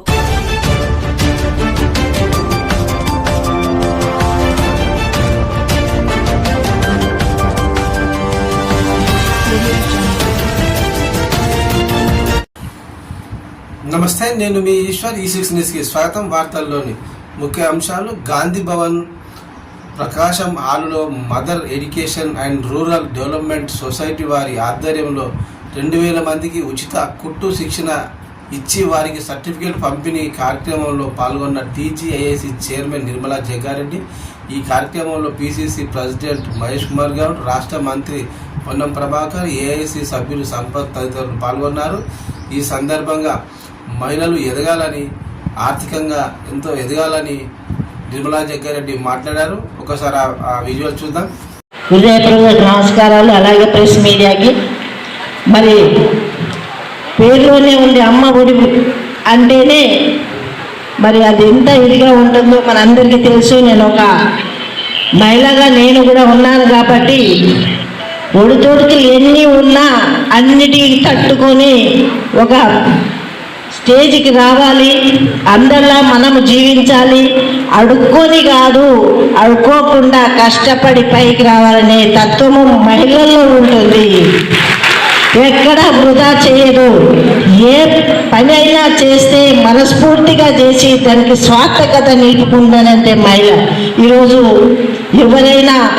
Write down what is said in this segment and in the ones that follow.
నమస్తే నేను మీ ఈశ్వర్ ఈ సిక్స్ న్యూస్కి స్వాగతం. వార్తల్లోని ముఖ్య అంశాలు. Gandhi Bhavan Prakasam ఆలులో mother education and rural development society వారి ఆధ్వర్యంలో రెండు వేల మందికి ఉచిత కుట్టు శిక్షణ ఇచ్చి వారికి సర్టిఫికేట్ పంపిణీ కార్యక్రమంలో పాల్గొన్న టీజీఐఏసీ చైర్మన్ నిర్మలా జగ్గారెడ్డి ఈ కార్యక్రమంలో పిసిసి ప్రెసిడెంట్ మహేష్ కుమార్ గౌడ్ రాష్ట్ర మంత్రి పొన్నం ప్రభాకర్ ఏఐసి సభ్యులు సంపత్ తదితరులు పాల్గొన్నారు. ఈ సందర్భంగా మహిళలు ఎదగాలని ఆర్థికంగా ఎంతో ఎదగాలని నిర్మలా జగ్గారెడ్డి మాట్లాడారు. ఒకసారి ఆ- ఆ విజువల్ చూద్దాం. హృదయపూర్వక నమస్కారాలు. అలాగే ప్రెస్ మీడియాకి. మరి పేరులోనే ఉంది అమ్మ ఒడి అంటేనే మరి అది ఎంత ఇదిగా ఉంటుందో మనందరికీ తెలుసు. నేను ఒక మహిళగా నేను కూడా ఉన్నాను కాబట్టి ఒడితోడికి ఎన్ని ఉన్నా అన్నిటికి తట్టుకొని ఒక స్టేజ్కి రావాలి. అందరిలా మనము జీవించాలి. అడుక్కొని కాదు అడుక్కోకుండా కష్టపడి పైకి రావాలనే తత్వము మహిళల్లో ఉంటుంది. ఎక్కడ వృధా చేయదు. ఏ పని అయినా చేస్తే మనస్ఫూర్తిగా చేసి దానికి స్వార్థకత నిలుపుకుంటానంటే మహిళ. ఈరోజు ఎవరైనా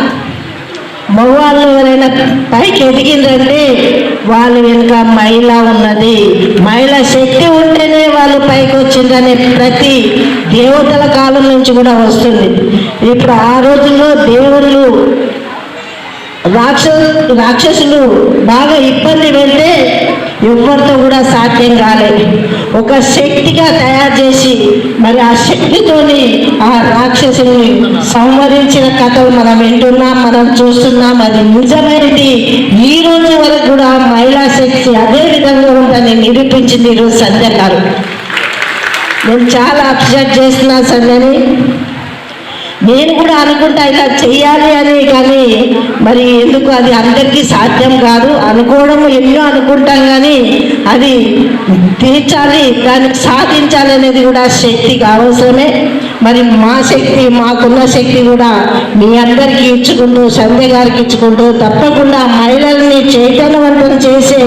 మగవాళ్ళు ఎవరైనా పైకి ఎదిగిందంటే వాళ్ళు వెనుక మహిళ ఉన్నది. మహిళ శక్తి ఉంటేనే వాళ్ళు పైకి వచ్చిందనే ప్రతి దేవతల కాలం నుంచి కూడా వస్తుంది. ఇప్పుడు ఆ రోజుల్లో దేవుళ్ళు రాక్ష రాక్షసులు బాగా ఇబ్బంది పెడితే ఎవరితో కూడా సాధ్యం కాలేదు. ఒక శక్తిగా తయారు చేసి మరి ఆ శక్తితోని ఆ రాక్షసుని సంవరించిన కథలు మనం వింటున్నాం మనం చూస్తున్నాం. అది నిజమైనది. ఈ రోజు వరకు కూడా మహిళా శక్తి అదే విధంగా ఉందని నిరూపించింది ఈరోజు సంధ్య గారు. నేను చాలా అప్సెట్ చేస్తున్నా సంధ్యని. నేను కూడా అనుకుంటా ఇలా చెయ్యాలి అని కానీ మరి ఎందుకు అది అందరికీ సాధ్యం కాదు. అనుకోవడం ఎన్నో అనుకుంటాం కానీ అది తీర్చాలి దాన్ని సాధించాలి అనేది కూడా శక్తికి అవసరమే. మరి మా శక్తి మాకున్న శక్తి కూడా మీ అందరికీ ఇచ్చుకుంటూ సంధ్య గారికి ఇచ్చుకుంటూ తప్పకుండా మహిళల్ని చైతన్యవంతం చేసే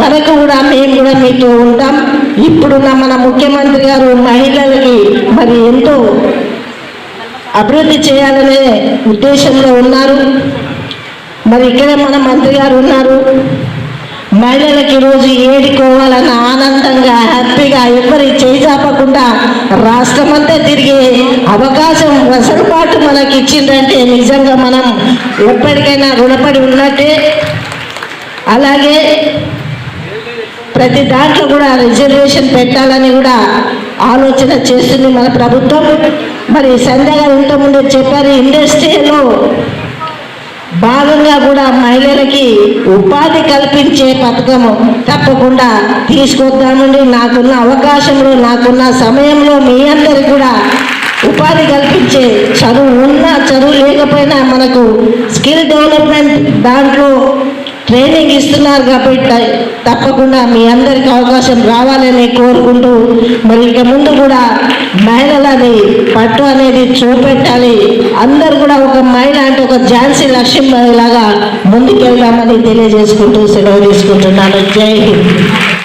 వరకు కూడా మేము కూడా మీతో ఉంటాం. ఇప్పుడున్న మన ముఖ్యమంత్రి గారు మహిళలకి మరి ఎంతో అభివృద్ధి చేయాలనే ఉద్దేశంలో ఉన్నారు. మరి ఇక్కడే మన మంత్రి గారు ఉన్నారు. మహిళలకు ఈరోజు ఏడుకోవాలన్న ఆనందంగా హ్యాపీగా ఎవరి చేయి రాష్ట్రం రాష్ట్రమంతా తిరిగే అవకాశం వెసలుబాటు మనకి ఇచ్చిందంటే నిజంగా మనం ఎప్పటికైనా రుణపడి ఉన్నట్టే. అలాగే ప్రతి దాంట్లో కూడా రిజర్వేషన్ పెట్టాలని కూడా ఆలోచన చేస్తుంది మన ప్రభుత్వం. మరి సంధ్య గారు ఇంతకుముందు చెప్పారు ఇండస్ట్రీలో భాగంగా కూడా మహిళలకి ఉపాధి కల్పించే పథకము తప్పకుండా తీసుకొద్దామండి. నాకున్న అవకాశంలో నాకున్న సమయంలో మీ అందరికి కూడా ఉపాధి కల్పించే చదువు ఉన్నా చదువు లేకపోయినా మనకు స్కిల్ డెవలప్మెంట్ దాంట్లో ట్రైనింగ్ ఇస్తున్నారు కాబట్టి తప్పకుండా మీ అందరికి అవకాశం రావాలని కోరుకుంటూ మరి ఇక ముందు కూడా మహిళలని పట్టు అనేది చూపెట్టాలి. అందరు కూడా ఒక మహిళ అంటే ఒక ఝాన్సీ లక్ష్యం లాగా ముందుకెళ్దామని తెలియజేసుకుంటూ సెలవు తీసుకుంటున్నాను. జై హింద్.